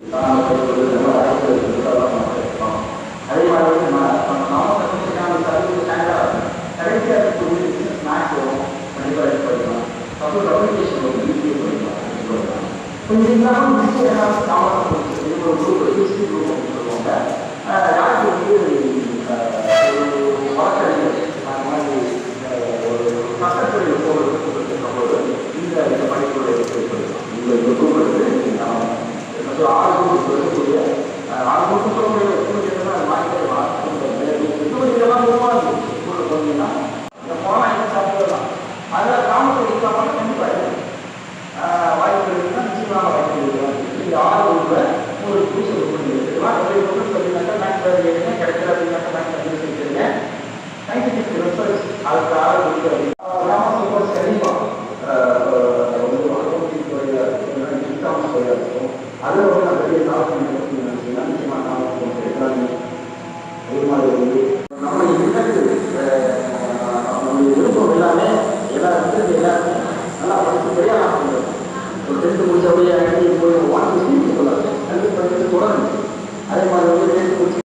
கொஞ்சம் இல்லாமல் பிசிஏ நாமக்கல் ஒரு குரூப் ஹிஸ்ட்ரி குரூப் அப்படின்னு சொல்லுவாங்க யாருக்கு வந்து ஒரு வழக்கறிஞர் அந்த மாதிரி ஒரு சட்டத்துறை போகிறது போது இந்த இந்த படிப்புகளை எடுத்து படிக்கலாம் இந்த இந்த குரூப் எடுத்து நான் மற்றும் ஆறு குரூப் இருக்கக்கூடிய ஆறு குரூப் சொல்ல முடியாது இன்னும் இதெல்லாம் உருவாகுது ஸ்கூலில் போனீங்கன்னா இந்த போனால் என்ன சாப்பிடலாம் அதில் காமத்தை இல்லாமல் கண்டிப்பாக வாய்ப்பு இருக்குன்னா நிச்சயமாக வாய்ப்பு இருக்கு. இந்த ஆறு குரூப்பில் ஒரு பூசை பண்ணி எடுத்துக்கலாம் நிறைய குரூப் பார்த்தீங்கன்னாக்கா மேக்ஸ் கிடைக்கல அப்படின்னாக்கா மேக்ஸ் அப்படின்னு சொல்லிக்கிறீங்க சயின்டிஃபிக் ரிசர்ச் அதுக்கு ஆறு குரூப் அதே மாதிரி வந்து நம்ம இன்டர்வியூ நம்மளுடைய விருப்பம் எல்லாமே எல்லா எல்லாருமே நல்லா படித்து பெரிய ஆகணும் ஒரு டென்த்து முடிச்சபடியே போய் வாங்கி சொல்லலாம் கல்வி படித்து தொடரணும் அதே மாதிரி வந்து டென்த்து முடிச்சு